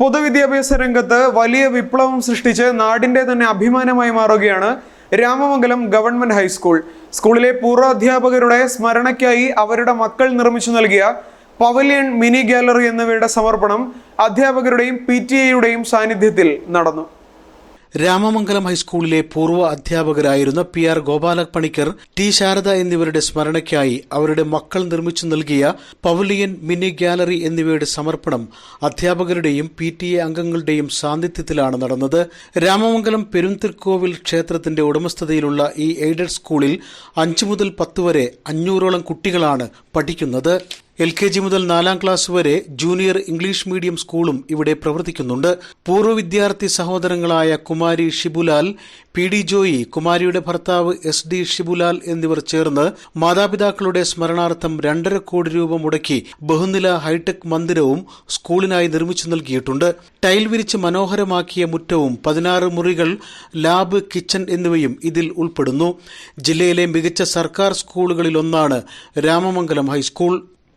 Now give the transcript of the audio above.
പൊതുവിദ്യാഭ്യാസ രംഗത്ത് വലിയ വിപ്ലവം സൃഷ്ടിച്ച് നാടിന്റെ തന്നെ അഭിമാനമായി മാറുകയാണ് രാമമംഗലം ഗവൺമെന്റ് ഹൈസ്കൂൾ. സ്കൂളിലെ പൂർവ അധ്യാപകരുടെ സ്മരണയ്ക്കായി അവരുടെ മക്കൾ നിർമ്മിച്ചു നൽകിയ പവലിയൻ മിനി ഗാലറി എന്നിവയുടെ സമർപ്പണം അധ്യാപകരുടെയും പി ടി എയുടെയും സാന്നിധ്യത്തിൽ നടന്നു. രാമമംഗലം ഹൈസ്കൂളിലെ പൂർവ അധ്യാപകരായിരുന്ന P R Gopala Panicker T Sarada എന്നിവരുടെ സ്മരണയ്ക്കായി അവരുടെ മക്കൾ നിർമ്മിച്ചു നൽകിയ പവലിയൻ മിനി ഗാലറി എന്നിവയുടെ സമർപ്പണം അധ്യാപകരുടെയും പി ടി എ അംഗങ്ങളുടെയും സാന്നിധ്യത്തിലാണ് നടന്നത്. രാമമംഗലം പെരുന്തിർക്കോവിൽ ക്ഷേത്രത്തിന്റെ ഉടമസ്ഥതയിലുള്ള ഈ എയ്ഡഡ് സ്കൂളിൽ അഞ്ചു മുതൽ പത്ത് വരെ അഞ്ഞൂറോളം കുട്ടികളാണ് പഠിക്കുന്നത്. എൽ കെ ജി മുതൽ നാലാം ക്ലാസ് വരെ ജൂനിയർ ഇംഗ്ലീഷ് മീഡിയം സ്കൂളും ഇവിടെ പ്രവർത്തിക്കുന്നുണ്ട്. പൂർവ വിദ്യാർത്ഥി സഹോദരങ്ങളായ കുമാരി ഷിബുലാൽ പി ഡി ജോയി കുമാരിയുടെ ഭർത്താവ് എസ് ഡി ഷിബുലാൽ എന്നിവർ ചേർന്ന് മാതാപിതാക്കളുടെ സ്മരണാർത്ഥം രണ്ടര കോടി രൂപ മുടക്കി ബഹുനില ഹൈടെക് മന്ദിരവും സ്കൂളിനായി നിർമ്മിച്ചു നൽകിയിട്ടുണ്ട്. ടൈൽ വിരിച്ച് മനോഹരമാക്കിയ മുറ്റവും പതിനാറ് മുറികൾ ലാബ് കിച്ചൺ എന്നിവയും ഇതിൽ ഉൾപ്പെടുന്നു. ജില്ലയിലെ മികച്ച സർക്കാർ സ്കൂളുകളിലൊന്നാണ് രാമമംഗലം ഹൈസ്കൂൾ.